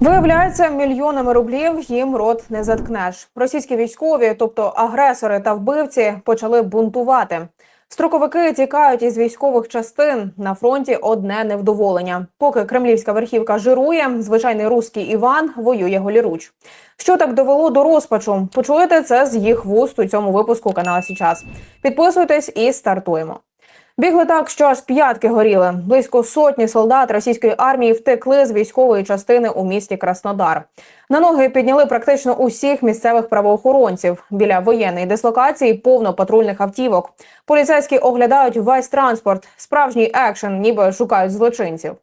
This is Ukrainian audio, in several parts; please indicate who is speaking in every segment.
Speaker 1: Виявляється, мільйонами рублів їм рот не заткнеш. Російські військові, тобто агресори та вбивці, почали бунтувати. Строковики тікають із військових частин. На фронті одне невдоволення. Поки кремлівська верхівка жирує, звичайний руський Іван воює голіруч. Що так довело до розпачу? Почуєте це з їх вуст у цьому випуску каналу Січас. Підписуйтесь і стартуємо. Бігли так, що аж п'ятки горіли. Близько сотні солдат російської армії втекли з військової частини у місті Краснодар. На ноги підняли практично усіх місцевих правоохоронців. Біля воєнної дислокації повно патрульних автівок. Поліцейські оглядають весь транспорт. Справжній екшен, ніби шукають злочинців.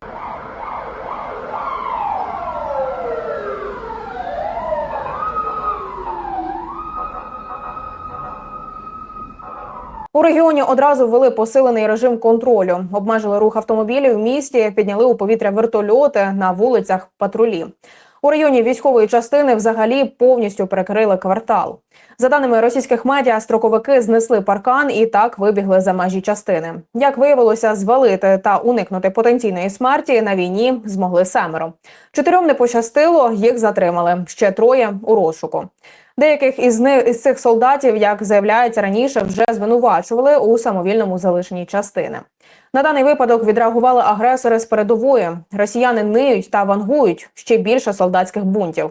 Speaker 1: У регіоні одразу ввели посилений режим контролю, обмежили рух автомобілів в місті, підняли у повітря вертольоти на вулицях патрулі. У районі військової частини взагалі повністю перекрили квартал. За даними російських медіа, строковики знесли паркан і так вибігли за межі частини. Як виявилося, звалити та уникнути потенційної смерті на війні змогли семеро. Чотирьом не пощастило, їх затримали. Ще троє у розшуку. Деяких із них із цих солдатів, як заявляється раніше, вже звинувачували у самовільному залишенні частини. На даний випадок відреагували агресори з передової. Росіяни ниють та вангують ще більше солдатських бунтів.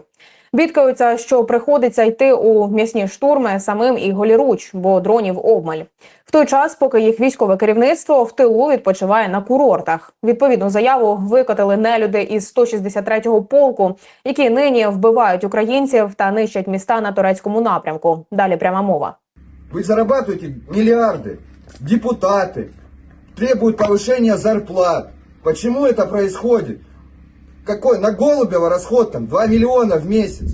Speaker 1: Бідкаються, що приходиться йти у м'ясні штурми самим і голіруч, бо дронів обмаль. В той час, поки їх військове керівництво в тилу відпочиває на курортах. Відповідну заяву викотили нелюди із 163-го полку, які нині вбивають українців та нищать міста на турецькому напрямку. Далі пряма мова.
Speaker 2: Вы зарабатываете миллиарды. Депутаты Требуют повышения зарплат. Почему это происходит? Какой? На Голубева расход там 2 миллиона в месяц.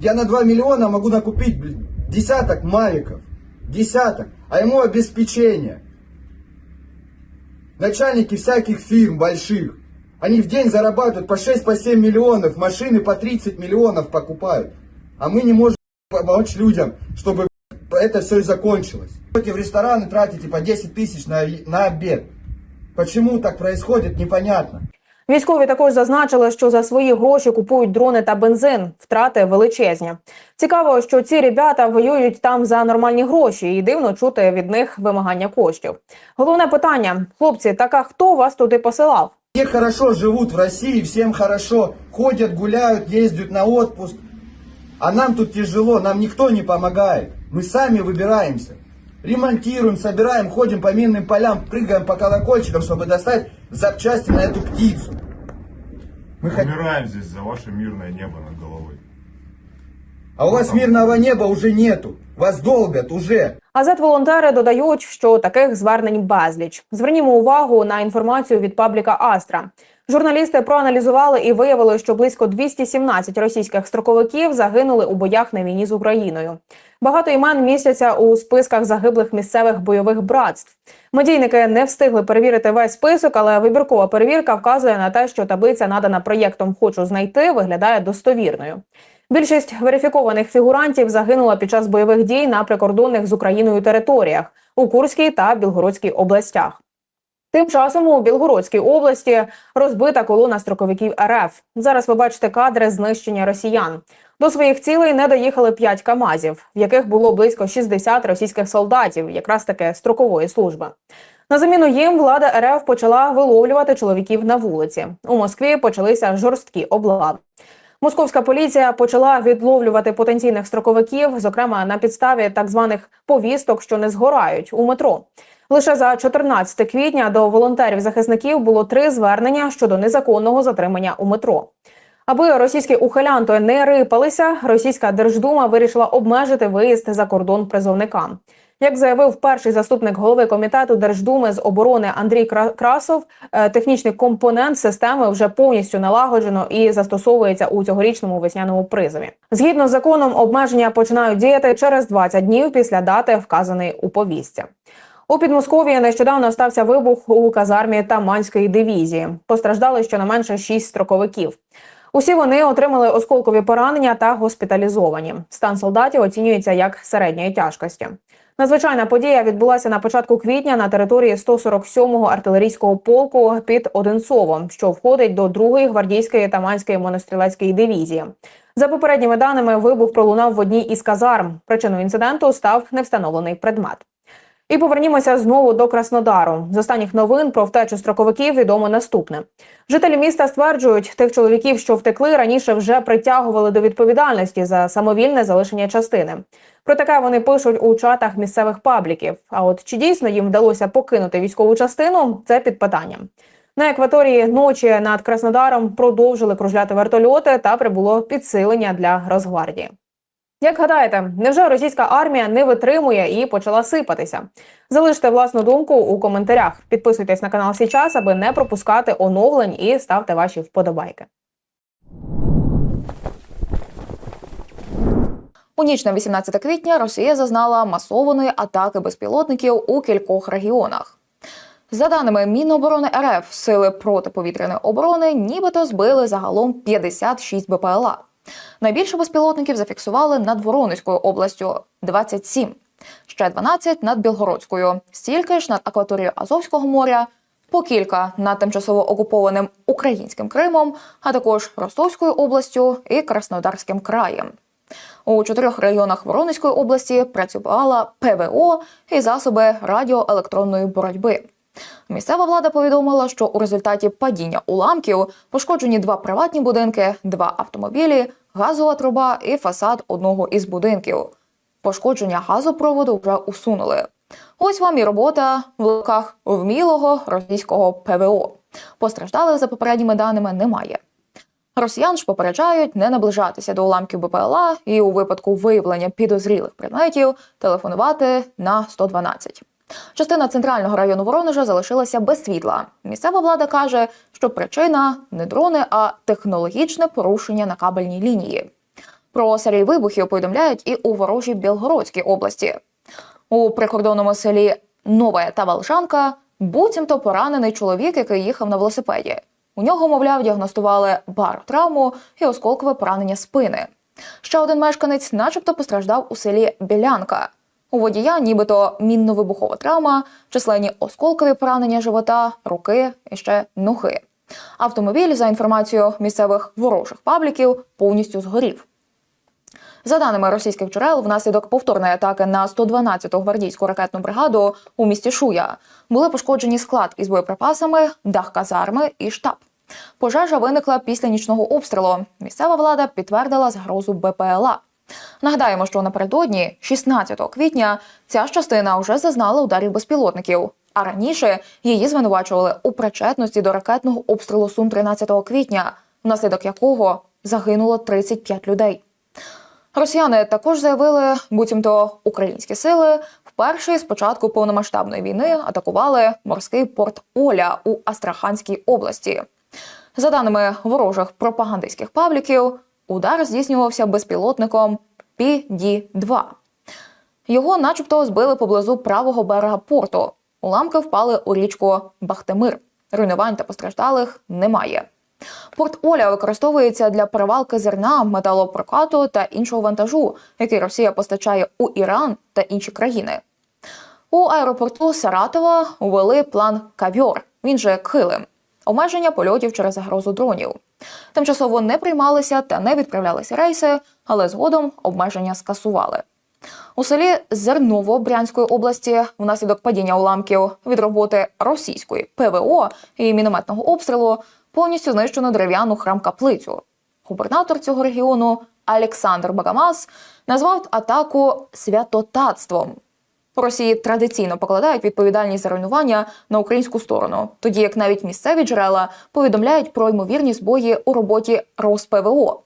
Speaker 2: Я на 2 миллиона могу накупить блин, десяток мавиков. Десяток. А ему обеспечение. Начальники всяких фирм больших. Они в день зарабатывают по 6-7 по 7 миллионов. Машины по 30 миллионов покупают. А мы не можем помочь людям, чтобы это все и закончилось. Ходите в рестораны, тратите по 10 тысяч на, на обед. Почему так происходит, непонятно.
Speaker 1: Військові також зазначили, що за свої гроші купують дрони та бензин. Втрати величезні. Цікаво, що ці ребята воюють там за нормальні гроші, і дивно чути від них вимагання коштів. Головне питання: хлопці, так а хто вас туди посилав?
Speaker 2: Все хорошо живут в России, всем хорошо. Ходят, гуляют, ездят на отпуск. А нам тут тяжело, нам никто не помогает. Мы сами выбираемся. Ремонтируем, собираем, ходим по минным полям, прыгаем по колокольчикам, чтобы достать запчасти на эту птицу. Мы хот-
Speaker 3: Умираем здесь за ваше мирное небо над головой.
Speaker 2: А у вас мирного неба уже нету. Вас долбят уже.
Speaker 1: Азет-волонтери додають, що таких звернень безліч. Звернімо увагу на інформацію від пабліка Астра. Журналісти проаналізували і виявили, що близько 217 російських строковиків загинули у боях на війні з Україною. Багато імен містяться у списках загиблих місцевих бойових братств. Медійники не встигли перевірити весь список, але вибіркова перевірка вказує на те, що таблиця, надана проєктом Хочу знайти, виглядає достовірною. Більшість верифікованих фігурантів загинула під час бойових дій на прикордонних з Україною територіях у Курській та Білгородській областях. Тим часом у Білгородській області розбита колона строковиків РФ. Зараз ви бачите кадри знищення росіян. До своїх цілей не доїхали 5 камазів, в яких було близько 60 російських солдатів, якраз таки строкової служби. На заміну їм влада РФ почала виловлювати чоловіків на вулиці. У Москві почалися жорсткі облави. Московська поліція почала відловлювати потенційних строковиків, зокрема на підставі так званих повісток, що не згорають у метро. Лише за 14 квітня до волонтерів-захисників було три звернення щодо незаконного затримання у метро. Аби російські ухилянти не рипалися, російська держдума вирішила обмежити виїзд за кордон призовникам. Як заявив перший заступник голови комітету Держдуми з оборони Андрій Кра- Красов, е, технічний компонент системи вже повністю налагоджено і застосовується у цьогорічному весняному призові. Згідно з законом, обмеження починають діяти через 20 днів після дати, вказаної у повістці. У Підмосков'ї нещодавно стався вибух у казармі Таманської дивізії. Постраждали щонайменше шість строковиків. Усі вони отримали осколкові поранення та госпіталізовані. Стан солдатів оцінюється як середньої тяжкості. Надзвичайна подія відбулася на початку квітня на території 147-го артилерійського полку під Одинцовом, що входить до 2-ї гвардійської Таманської монострілецької дивізії. За попередніми даними, вибух пролунав в одній із казарм. Причиною інциденту став невстановлений предмет. І повернімося знову до Краснодару. З останніх новин про втечу строковиків відомо наступне. Жителі міста стверджують, тих чоловіків, що втекли, раніше вже притягували до відповідальності за самовільне залишення частини. Про таке вони пишуть у чатах місцевих пабліків. А от чи дійсно їм вдалося покинути військову частину, це під питанням. На екваторії ночі над Краснодаром продовжили кружляти вертольоти та прибуло підсилення для Росгвардії. Як гадаєте, невже російська армія не витримує і почала сипатися? Залиште власну думку у коментарях. Підписуйтесь на канал Січас, аби не пропускати оновлень і ставте ваші вподобайки.
Speaker 4: У ніч на 18 квітня Росія зазнала масованої атаки безпілотників у кількох регіонах. За даними Міноборони РФ, сили протиповітряної оборони нібито збили загалом 56 БПЛА. Найбільше безпілотників зафіксували над Воронезькою областю 27, ще 12 над Білгородською, стільки ж над акваторією Азовського моря, по кілька над тимчасово окупованим українським Кримом, а також Ростовською областю і Краснодарським краєм. У чотирьох районах Воронезької області працювала ПВО і засоби радіоелектронної боротьби. Місцева влада повідомила, що у результаті падіння уламків пошкоджені два приватні будинки, два автомобілі, газова труба і фасад одного із будинків. Пошкодження газопроводу вже усунули. Ось вам і робота в лапках вмілого російського ПВО. Постраждалих за попередніми даними немає. Росіян ж попереджають не наближатися до уламків БПЛА і у випадку виявлення підозрілих предметів телефонувати на 112. Частина центрального району Воронежа залишилася без світла. Місцева влада каже, що причина не дрони, а технологічне порушення на кабельній лінії. Про серії вибухів повідомляють і у ворожій Білгородській області. У прикордонному селі Новая та Волжанка буцімто поранений чоловік, який їхав на велосипеді. У нього, мовляв, діагностували баротравму і осколкове поранення спини. Ще один мешканець, начебто, постраждав у селі Білянка. У водія, нібито мінно-вибухова травма, численні осколкові поранення живота, руки і ще ноги. Автомобіль, за інформацією місцевих ворожих пабліків, повністю згорів. За даними російських джерел, внаслідок повторної атаки на 112-ту гвардійську ракетну бригаду у місті Шуя були пошкоджені склад із боєприпасами, дах казарми і штаб. Пожежа виникла після нічного обстрілу. Місцева влада підтвердила загрозу БПЛА. Нагадаємо, що напередодні, 16 квітня, ця ж частина вже зазнала ударів безпілотників. А раніше її звинувачували у причетності до ракетного обстрілу Сум 13 квітня, внаслідок якого загинуло 35 людей. Росіяни також заявили, буцімто українські сили вперше з початку повномасштабної війни атакували морський порт Оля у Астраханській області. За даними ворожих пропагандистських пабліків, удар здійснювався безпілотником PD-2. Його, начебто, збили поблизу правого берега порту. Уламки впали у річку Бахтимир. Руйнувань та постраждалих немає. Порт Оля використовується для перевалки зерна, металопрокату та іншого вантажу, який Росія постачає у Іран та інші країни. У аеропорту Саратова ввели план Кавьор, він же Килим, обмеження польотів через загрозу дронів. Тимчасово не приймалися та не відправлялися рейси, але згодом обмеження скасували. У селі Зерново Брянської області внаслідок падіння уламків від роботи російської ПВО і мінометного обстрілу повністю знищено дерев'яну храм-каплицю. Губернатор цього регіону Олександр Багамас назвав атаку святотатством. Росії традиційно покладають відповідальність за руйнування на українську сторону, тоді як навіть місцеві джерела повідомляють про ймовірні збої у роботі РосПВО.